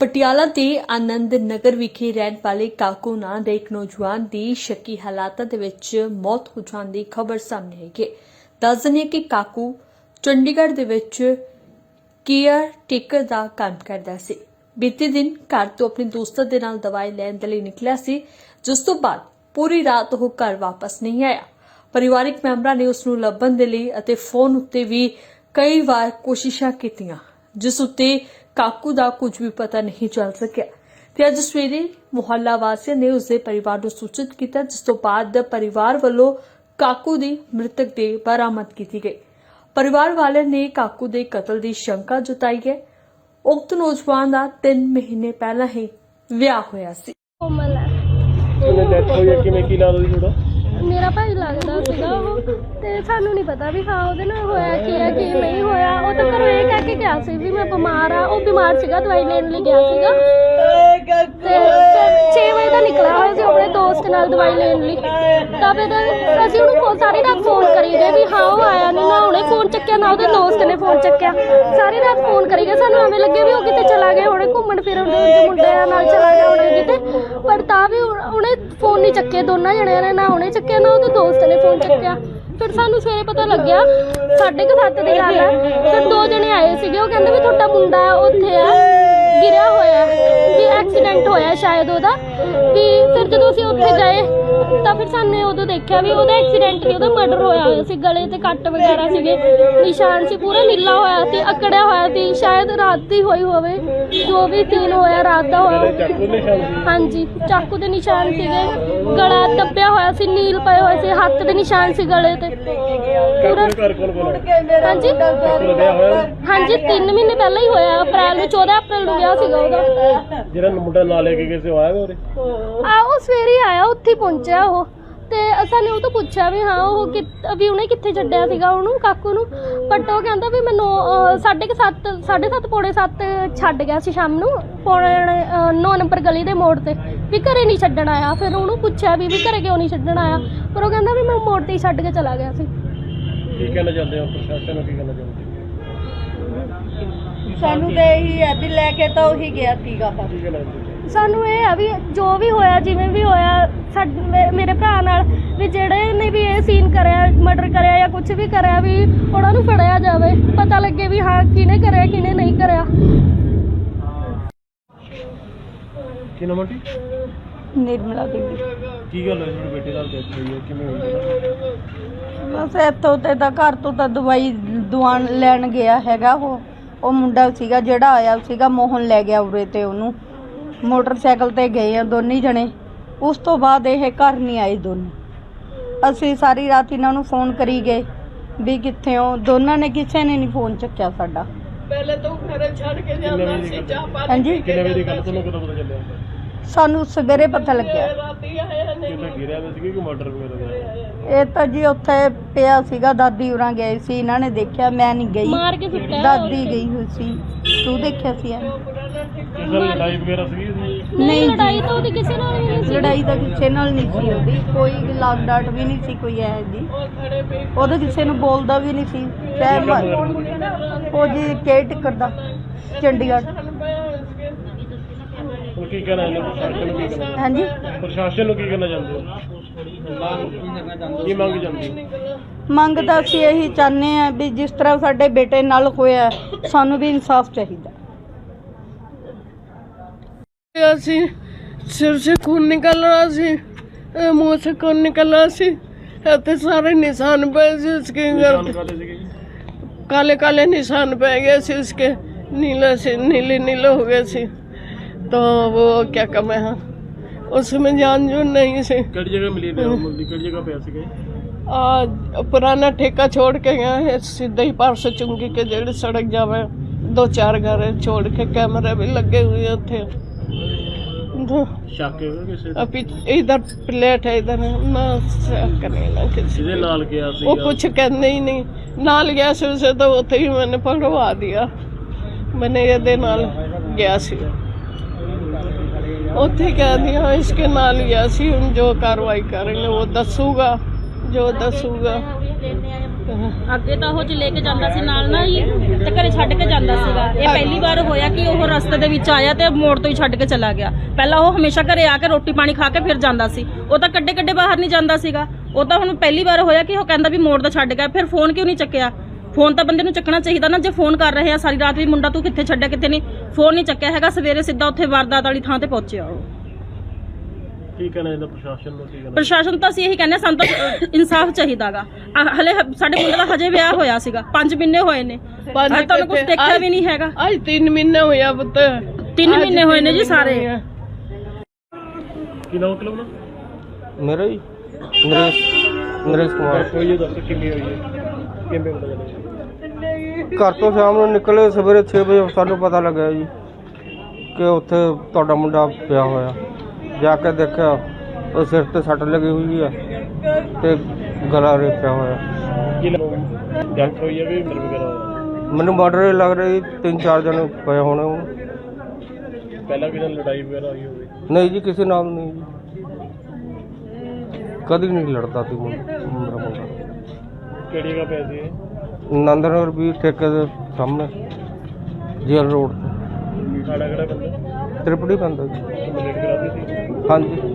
ਪਟਿਆਲਾ ਦੇ ਆਨੰਦ ਨਗਰ ਵਿਖੇ ਰਹਿਣ ਵਾਲੇ ਕਾਕੂ ਨਾਂ ਦੇ ਇੱਕ ਨੌਜਵਾਨ ਦੀ ਸ਼ੱਕੀ ਹਾਲਾਤਾਂ ਦੇ ਵਿੱਚ ਮੌਤ ਹੋ ਜਾਣ ਦੀ ਖਬਰ ਸਾਹਮਣੇ ਆਈ ਹੈ। ਦੱਸ ਦਿੰਦੇ ਕਿ ਕਾਕੂ ਚੰਡੀਗੜ੍ਹ ਦੇ ਵਿੱਚ ਕੇਅਰ ਟੇਕਰ ਦਾ ਕੰਮ ਕਰਦਾ ਸੀ। ਬੀਤੇ ਦਿਨ ਘਰ ਤੋਂ ਆਪਣੇ ਦੋਸਤਾਂ ਦੇ ਨਾਲ ਦਵਾਈ ਲੈਣ ਦੇ ਲਈ ਨਿਕਲਿਆ ਸੀ, ਜਿਸ ਤੋਂ ਬਾਅਦ ਪੂਰੀ ਰਾਤ ਉਹ ਘਰ ਵਾਪਸ ਨਹੀਂ ਆਇਆ। ਪਰਿਵਾਰਿਕ ਮੈਂਬਰਾਂ ਨੇ ਉਸ ਨੂੰ ਲੱਭਣ ਦੇ ਲਈ ਅਤੇ ਫੋਨ ਉੱਤੇ ਵੀ ਕਈ ਵਾਰ ਕੋਸ਼ਿਸ਼ਾਂ ਕੀਤੀਆਂ, ਜਿਸ ਉੱਤੇ ਕਾਕੂ ਦਾ ਕੁਝ ਵੀ ਪਤਾ ਨਹੀਂ ਚੱਲ ਸਕਿਆ। ਤੇ ਅੱਜ ਸਵੇਰੇ ਮੁਹੱਲਾ ਵਾਸੀਆਂ ਨੇ ਉਸ ਦੇ ਪਰਿਵਾਰ ਨੂੰ ਸੂਚਿਤ ਕੀਤਾ ਜਿਸ ਤੋਂ ਬਾਅਦ ਪਰਿਵਾਰ ਵੱਲੋਂ ਕਾਕੂ ਦੀ ਮ੍ਰਿਤਕ ਦੇ ਬਰਾਮਦ ਕੀਤੀ ਗਈ। ਪਰਿਵਾਰ ਵਾਲਿਆਂ ਨੇ ਕਾਕੂ ਦੇ ਕਤਲ ਦੀ ਸ਼ੰਕਾ ਜਤਾਈ ਹੈ। ਉਕਤ ਨੌਜਵਾਨ ਦਾ 3 ਮਹੀਨੇ ਪਹਿਲਾਂ ਹੀ ਵਿਆਹ ਹੋਇਆ ਸੀ। ਕੋਮਲ ਹੈ। ਉਹਨੇ ਡੈਥ ਹੋਈ ਹੈ? ਕਿਵੇਂ ਕੀ ਨਾਂ ਉਹਦੀ ਥੋੜਾ ਮੇਰਾ ਭਾਈ ਲੱਗਦਾ ਸੀਗਾ ਉਹ, ਤੇ ਸਾਨੂੰ ਨਹੀਂ ਪਤਾ ਵੀ ਹਾਂ ਉਹਦੇ ਨਾਲ ਹੋਇਆ ਕੀ ਹੈ ਕੀ ਨਹੀਂ ਹੋਇਆ। ਉਹ ਤਾਂ ਘਰੋਂ ਇਹ ਕਹਿ ਕੇ ਗਿਆ ਸੀ ਵੀ ਮੈਂ ਬਿਮਾਰ ਆ, ਉਹ ਬਿਮਾਰ ਸੀਗਾ, ਦਵਾਈ ਲੈਣ ਲਈ ਗਿਆ ਸੀਗਾ। ਤੇ ਫਿਰ 6 ਵਜੇ ਦਾ ਨਿਕਲਿਆ ਹੋਇਆ ਸੀ ਆਪਣੇ ਦੋਸਤ ਨਾਲ ਦਵਾਈ ਲੈਣ ਲਈ। ਤਾਂ ਫਿਰ ਅਸੀਂ ਉਹਨੂੰ ਫੋਨ ਸਾਰੀ ਰਾਤ ਫੋਨ ਕਰੀ ਗਏ ਵੀ ਹਾਂ ਉਹ ਆਇਆ ਨਹੀਂ ਨਾ ਉਹਨੇ ਫੋਨ ਚੱਕਿਆ ਨਾ ਉਹਦੇ ਦੋਸਤ ਨੇ ਫੋਨ ਚੱਕਿਆ। ਸਾਰੀ ਰਾਤ ਫੋਨ ਕਰੀ ਗਏ ਸਾਨੂੰ ਐਵੇਂ ਲੱਗੇ ਵੀ ਉਹ ਕਿਤੇ ਚਲਾ ਗਿਆ ਹੋਣੇ ਘੁੰਮਣ ਫਿਰਨ ਦੇ ਮੁੰਡਿਆਂ ਨਾਲ ਚਲਾ ਗਿਆ ਹੋਣੇ ਕਿਤੇ। ਪਰ ਤਾਂ ਵੀ ਉਹ- ਉਹਨੇ ਫੋਨ ਨਹੀਂ ਚੱਕੇ ਦੋਨਾਂ ਜਣਿਆਂ ਨੇ ਨਾ ਉਹਨੇ ਚੱਕਿਆ ਨਾ ਉਹਦੇ ਦੋਸਤ ਨੇ ਫੋਨ ਚੱਕਿਆ। ਫਿਰ ਸਾਨੂੰ ਸਵੇਰੇ ਪਤਾ ਲੱਗਿਆ ਸਾਢੇ ਕੁ ਸੱਤ ਦੀ ਗੱਲ ਹੈ ਫਿਰ ਦੋ ਜਣੇ ਆਏ ਸੀਗੇ ਉਹ ਕਹਿੰਦੇ ਵੀ ਤੁਹਾਡਾ ਮੁੰਡਾ ਉੱਥੇ ਆ। ਗਿਰਿਆ ਹੋਇਆ ਵੀ ਐਕਸੀਡੈਂਟ ਹੋਇਆ ਸ਼ਾਇਦ ਉਹਦਾ। ਵੀ ਫਿਰ ਜਦੋਂ ਅਸੀਂ ਉੱਥੇ ਗਏ ਤਾਂ ਫਿਰ ਸਾਨੇ ਉਦੋਂ ਦੇਖਿਆ ਵੀ ਉਹਦਾ ਐਕਸੀਡੈਂਟ ਨਹੀਂ ਉਹਦਾ ਮਰਡਰ ਹੋਇਆ ਹੋਇਆ ਸੀ। ਗਲੇ ਤੇ ਕੱਟ ਵਗੈਰਾ ਸੀਗੇ। ਨਿਸ਼ਾਨ ਸੀ ਪੂਰਾ ਨੀਲਾ ਹੋਇਆ ਸੀ ਅਕੜਿਆ ਹੋਇਆ ਸੀ। ਸ਼ਾਇਦ ਰਾਤ ਦੀ ਹੋਈ ਹੋਵੇ ਜੋ ਵੀ ਸੀਨ ਹੋਇਆ ਰਾਤ ਦਾ ਹੋਇਆ। ਹਾਂਜੀ ਚਾਕੂ ਦੇ ਨਿਸ਼ਾਨ ਸੀਗੇ। ਗਲਾ ਦੱਬਿਆ ਹੋਇਆ ਸੀ ਨੀਲ ਪਏ ਹੋਏ ਸੀ ਹੱਥ ਦੇ ਨਿਸ਼ਾਨ ਸੀ ਗਲੇ ਤੇ। ਹਾਂਜੀ? ਹਾਂਜੀ 3 ਮਹੀਨੇ ਪਹਿਲਾਂ ਹੀ ਹੋਇਆ ਅਪ੍ਰੈਲ ਨੂੰ 14 ਅਪ੍ਰੈਲ ਨੂੰ ਵਿਆਹ ਸੀਗਾ ਉਹਦਾ। ਜਿਹੜਾ ਮੁੰਡਾ ਨਾਲ ਲੈ ਕੇ ਗਏ ਸੀ ਉਹ ਆਇਆ ਵਾ ਉਹਦੇ? ਆ ਉਹ ਸਵੇਰੇ ਹੀ ਆਇਆ ਉੱਥੇ ਹੀ ਪਹੁੰਚਿਆ ਉਹ। ਤੇ ਅਸਾਂ ਨੇ ਉਹ ਤੋਂ ਪੁੱਛਿਆ ਵੀ ਹਾਂ ਉਹ ਕਿ ਵੀ ਉਹਨੇ ਕਿੱਥੇ ਛੱਡਿਆ ਸੀਗਾ ਉਹਨੂੰ ਕਾਕੂ ਨੂੰ। ਬਟ ਉਹ ਕਹਿੰਦਾ ਵੀ ਮੈਨੂੰ ਸਾਢੇ ਕੁ ਸੱਤ ਸਾਢੇ ਸੱਤ ਪੌਣੇ ਸੱਤ ਛੱਡ ਗਿਆ ਸੀ ਸ਼ਾਮ ਨੂੰ। ਪੌਣੇ 9 ਨੰਬਰ ਗਲੀ ਦੇ ਮੋੜ ਤੇ। ਵੀ ਘਰੇ ਨਹੀਂ ਛੱਡਣ ਆਇਆ। ਫਿਰ ਉਹਨੂੰ ਪੁੱਛਿਆ ਵੀ ਵੀ ਘਰੇ ਕਿਉਂ ਨਹੀਂ ਛੱਡਣ ਆਇਆ? ਪਰ ਉਹ ਕਹਿੰਦਾ ਵੀ ਮੈਂ ਮੋੜ ਤੇ ਹੀ ਛੱਡ ਕੇ ਚਲਾ ਗਿਆ ਸੀ। ਕੀ ਕਹਿਣਾ ਚਾਹੁੰਦੇ ਹੋ? ਪ੍ਰਸ਼ਾਸਨ ਨੂੰ ਕੀ ਕਹਿਣਾ ਚਾਹੁੰਦੇ ਸਾਨੂੰ ਤੇ ਇਹੀ ਹੈ ਵੀ ਲੈ ਕੇ ਤਾਂ ਉਹੀ ਗਿਆ ਸੀਗਾ। ਬਸ ਕੀ ਕਹਿਣਾ ਚਾਹੁੰਦੇ ਸਾਨੂੰ ਇਹ ਆ ਵੀ ਜੋ ਵੀ ਹੋਇਆ ਜਿਵੇਂ ਵੀ ਹੋਇਆ ਸਾਡ- ਮੇ- ਮੇਰੇ ਭਰਾ ਨਾਲ ਵੀ ਜਿਹੜੇ ਨੇ ਵੀ ਇਹ ਸੀਨ ਕਰਿਆ ਮਰਡਰ ਕਰਿਆ ਜਾਂ ਕੁਝ ਵੀ ਕਰਿਆ ਵੀ ਉਹਨਾਂ ਨੂੰ ਫੜਿਆ ਜਾਵੇ ਪਤਾ ਲੱਗੇ ਵੀ ਹਾਂ ਕਿਹਨੇ ਕਰਿਆ ਕਿਹਨੇ ਨਹੀਂ ਕਰਿਆ। ਕੀ ਨਾਮ ਆਂਟੀ ਨਿਰਮਲਾ ਦੇਵੀ। ਕੀ ਗੱਲ ਹੋਈ? ਤੁਹਾਡੇ ਬੇਟੇ ਨਾਲ ਡੈਥ ਹੋਈ ਹੈ ਕਿਵੇਂ ਹੋਈ ਬਸ ਇੱਥੋਂ ਤੇ ਤਾਂ ਘਰ ਤੋਂ ਤਾਂ ਦਵਾਈ ਦਵਾਨ ਲੈਣ ਗਿਆ ਹੈਗਾ ਉਹ। ਉਹ ਮੁੰਡਾ ਸੀਗਾ ਜਿਹੜਾ ਆਇਆ ਸੀਗਾ ਮੋਹਨ ਲੈ ਗਿਆ ਉਰੇ ਤੇ ਉਹਨੂੰ। ਮੋਟਰਸਾਈਕਲ ਤੇ ਗਏ ਆ ਦੋਨੇ ਜਣੇ। ਉਸ ਤੋਂ ਬਾਅਦ ਇਹ ਘਰ ਨਹੀਂ ਆਏ ਦੋਨੇ। ਅਸੀਂ ਸਾਰੀ ਰਾਤ ਇਹਨਾਂ ਨੂੰ ਫੋਨ ਕਰੀ ਗਏ ਵੀ ਕਿੱਥੇ ਹੋ। ਦੋਨਾਂ ਨੇ ਕਿਸੇ ਨੇ ਨਹੀਂ ਫੋਨ ਚੱਕਿਆ ਸਾਡਾ। ਕਿੰਨੇ ਵਜੇ ਦੀ ਗੱਲ ਹਾਂਜੀ? ਕਿੰਨੇ ਵਜੇ ਦੀ ਗੱਲ ਤੁਹਾਨੂੰ ਕਦੋਂ ਪਤਾ ਚੱਲਿਆ? ਸਾਨੂੰ ਸਵੇਰੇ ਪਤਾ ਲੱਗਿਆ। ਕਿੰਨੇ ਗਿਰਿਆ ਹੋਇਆ ਸੀ ਕਿ ਮਰਡਰ ਵਗੈਰਾ ਹੋਇਆ ਇਹ ਤਾਂ ਜੀ ਉੱਥੇ ਪਿਆ ਸੀਗਾ ਦਾਦੀ ਉਰਾਂ ਗਏ ਸੀ ਇਹਨਾਂ ਨੇ ਦੇਖਿਆ ਮੈਂ ਨਹੀਂ ਗਈ। ਮਾਰ ਕੇ ਸੁੱਟਿਆ ਦਾਦੀ ਗਈ ਹੋਈ ਸੀ ਤੂੰ ਦੇਖਿਆ ਸੀ ਐ ਕਿਸੇ ਨਾਲ ਲੜਾਈ ਵਗੈਰਾ ਸੀ ਨਹੀਂ ਨਹੀਂ ਜੀ। ਲੜਾਈ ਤਾਂ ਉਹਦੀ ਕਿਸੇ ਨਾਲ ਵੀ ਨਹੀਂ ਸੀ। ਲੜਾਈ ਤਾਂ ਕਿਸੇ ਨਾਲ ਨਹੀਂ ਸੀ ਉਹਦੀ। ਕੋਈ ਲਾਗ ਡਾਟ ਵੀ ਨਹੀਂ ਸੀ ਕੋਈ ਐ ਜੀ ਉਹਦਾ ਕਿਸੇ ਨੂੰ ਬੋਲਦਾ ਵੀ ਨਹੀਂ ਸੀ। ਮ- ਉਹ ਜੀ ਕੇ ਟਿਕਟ ਦਾ? ਚੰਡੀਗੜ੍ਹ। ਕੀ ਕਹਿਣਾ ਇਹਨੂੰ? ਪ੍ਰਸ਼ਾਸਨ ਨੂੰ ਕੀ ਕਹਿਣਾ? ਹਾਂਜੀ। ਪ੍ਰਸ਼ਾਸਨ ਨੂੰ ਕੀ ਕਹਿਣਾ ਚਾਹੁੰਦੇ ਹੋ? ਕੀ ਮੰਗ ਜਾਂਦੀ ਮੰਗ ਤਾਂ ਇਹੀ ਚਾਹੁੰਦੇ ਆ ਵੀ ਜਿਸ ਤਰ੍ਹਾਂ ਸਾਡੇ ਬੇਟੇ ਨਾਲ ਹੋਇਆ ਸਾਨੂੰ ਵੀ ਇਨਸਾਫ ਚਾਹੀਦਾ। ਅਸੀਂ ਸਿਰ ਸੇ ਖੂਨ ਨਿਕਲ ਰਿਹਾ ਸੀ ਮੂੰਹ ਸੇ ਖੂਨ ਨਿਕਲ ਰਿਹਾ ਸੀ ਅਤੇ ਸਾਰੇ ਨਿਸ਼ਾਨ ਪਏ ਸੀ ਉਸਕੇ ਗਰਦ ਕਾਲੇ ਕਾਲੇ ਕਾਲੇ ਨਿਸ਼ਾਨ ਪੈ ਗਏ ਸੀ ਉਸਕੇ ਨੀਲੇ ਸੇ ਨੀਲੇ ਨੀਲੇ ਹੋ ਗਏ ਸੀ। तो वो क्या कमे हाँ उसमें जान जो नहीं से ਕਿਹੜੀ ਜਗ੍ਹਾ ਮਿਲੀ ਨੇ ਮੁੰਡੀ ਕਿਹੜੀ ਜਗ੍ਹਾ ਪਿਆ ਸੀਗਾ ਇਹ? आज पुराना ठेका छोड़ के गए हैं सीधे ही पार से चुंगी के जेड़ सड़क जावे दो चार घर छोड़ के कैमरे भी लगे हुए थे तो ਸ਼ੱਕ ਹੈਗਾ ਕਿਸੇ ਤੇ? अभी इधर प्लेट है इधर ना करने ना किसी ਜਿਹਦੇ ਨਾਲ ਗਿਆ वो ਸੀਗਾ कुछ कहने ही नहीं नाल गया से उसे तो उते ही मैंने पकड़वा दिया मैंने ये दे नाल गया सी ਉੱਥੇ ਕਹਿੰਦੀ ਹਾਂ ਇਸਕੇ ਨਾਲ ਹੀ ਆ ਹੁਣ ਜੋ ਕਾਰਵਾਈ ਕਰਨਗੇ ਉਹ ਦੱਸੂਗਾ ਜੋ ਦੱਸੂਗਾ। ਅੱਗੇ ਤਾਂ ਉਹ ਚ ਲੈ ਕੇ ਜਾਂਦਾ ਸੀ ਨਾਲ ਨਾ ਜੀ ਤੇ ਘਰੇ ਛੱਡ ਕੇ ਜਾਂਦਾ ਸੀਗਾ। ਇਹ ਪਹਿਲੀ ਵਾਰ ਹੋਇਆ ਕਿ ਉਹ ਰਸਤੇ ਦੇ ਵਿੱਚ ਆਇਆ ਤੇ ਮੋੜ ਤੋਂ ਹੀ ਛੱਡ ਕੇ ਚਲਾ ਗਿਆ। ਪਹਿਲਾਂ ਉਹ ਹਮੇਸ਼ਾ ਘਰੇ ਆ ਕੇ ਰੋਟੀ ਪਾਣੀ ਖਾ ਕੇ ਫਿਰ ਜਾਂਦਾ ਸੀ। ਉਹ ਤਾਂ ਕੱਡੇ ਕੱਡੇ ਬਾਹਰ ਨਹੀਂ ਜਾਂਦਾ ਸੀਗਾ। ਉਹ ਤਾਂ ਹੁਣ ਪਹਿਲੀ ਵਾਰ ਹੋਇਆ ਕਿ ਉਹ ਕਹਿੰਦਾ ਵੀ ਮੋੜ ਤੋਂ ਛੱਡ ਗਿਆ ਫਿਰ ਫੋਨ ਕਿਉਂ ਨਹੀਂ ਚੱਕਿਆ? ਫੋਨ ਤਾਂ ਬੰਦੇ ਨੂੰ ਚੱਕਣਾ ਚਾਹੀਦਾ ਨਾ ਜੇ ਫੋਨ ਕਰ ਰਹੇ ਆ ਸਾਰੀ ਰਾਤ ਵੀ ਮੁੰਡਾ ਤੂੰ ਕਿੱਥੇ ਛੱਡਿਆ ਕਿੱਥੇ ਨਹੀਂ ਫੋਨ ਨਹੀਂ ਚੱਕਿਆ ਹੈਗਾ ਸਵੇਰੇ ਸਿੱਧਾ ਉੱਥੇ ਵਾਰਦਾਤ ਵਾਲੀ ਥਾਂ ਤੇ ਪਹੁੰਚਿਆ ਉਹ। ਕੀ ਕਹਿਣਾ ਇਹਦਾ ਪ੍ਰਸ਼ਾਸਨ ਨੂੰ ਕੀ ਕਹਿਣਾ ਪ੍ਰਸ਼ਾਸਨ ਤਾਂ ਅਸੀਂ ਇਹੀ ਕਹਿੰਦੇ ਹਾਂ, ਸਾਨੂੰ ਤਾਂ ਇਨਸਾਫ ਚਾਹੀਦਾਗਾ ਹਲੇ ਹ- ਸਾਡੇ ਮੁੰਡੇ ਦਾ ਹਜੇ ਵਿਆਹ ਹੋਇਆ ਸੀਗਾ 5 ਮਹੀਨੇ ਹੋਏ ਨੇ। ਪੰਜ ਤੁਹਾਨੂੰ ਕੁਝ ਕਿੱਥੇ? ਦੇਖਿਆ ਵੀ ਨਹੀਂ ਹੈਗਾ। ਅੱਜ 3 ਮਹੀਨੇ ਹੋਇਆ ਪੁੱਤ। ਤਿੰਨ ਅੱਜ ਮਹੀਨੇ ਹੋਏ ਨੇ ਤਿੰਨ ਜੀ ਸਾਰੇ। ਮਹੀਨੇ ਹੋਏ ਆ। ਕੀ ਨਾਮ ਕਿਲੋ ਨਾ ਮੇਰਾ ਜੀ ਨਰੇਸ਼ ਨਰੇਸ਼ ਕੁਮਾਰ। ਦੱਸ ਕਿੰਨੀ ਹੋਈ ਹੈ? ਘਰ ਤੋਂ ਸ਼ਾਮ ਨੂੰ ਨਿਕਲੇ ਸਵੇਰੇ 6 ਵਜੇ ਸਾਨੂੰ ਪਤਾ ਲੱਗਿਆ ਜੀ ਕਿ ਉੱਥੇ ਤੁਹਾਡਾ ਮੁੰਡਾ ਪਿਆ ਹੋਇਆ। ਜਾ ਕੇ ਦੇਖਿਆ ਉਹ ਸਿਰ ਤੇ ਸੱਟ ਲੱਗੀ ਹੋਈ ਹੈ ਤੇ ਗਲਾ ਰੇਪਿਆ ਹੋਇਆ। ਕੀ ਡੈਥ ਹੋਈ ਹੈ ਵੀ ਮਰ ਵਗੈਰਾ ਹੋਇਆ? ਮੈਨੂੰ ਮਰਡਰ ਲੱਗ ਰਹੀ ਤਿੰਨ ਚਾਰ ਜਣੇ ਪਏ ਹੋਣੇ ਉਹ। ਪਹਿਲਾਂ ਕਿਸੇ ਨਾਲ ਲੜਾਈ ਵਗੈਰਾ ਹੋਈ ਹੋਵੇ? ਨਹੀਂ ਜੀ ਕਿਸੇ ਨਾਲ ਨਹੀਂ ਜੀ। ਕਦੀ ਨਹੀਂ ਲੜਦਾ ਸੀ ਮੁੰ- ਮੇਰਾ ਮੁੰਡਾ। ਕਿਹੜੀ ਜਗ੍ਹਾ ਪੈ ਸੀ ਇਹ ਨੰਦਨਗਰ ਵੀ ਠੇਕੇ ਦੇ ਸਾਹਮਣੇ ਜੇਲ ਰੋਡ ਤੇ। ਖਾੜਾ ਕਿਹੜਾ? ਬੰਦਾ ਤ੍ਰਿਪੜੀ ਪੈਂਦਾ ਜੀ। ਕੰਪਲੀਟ ਹਾਂਜੀ।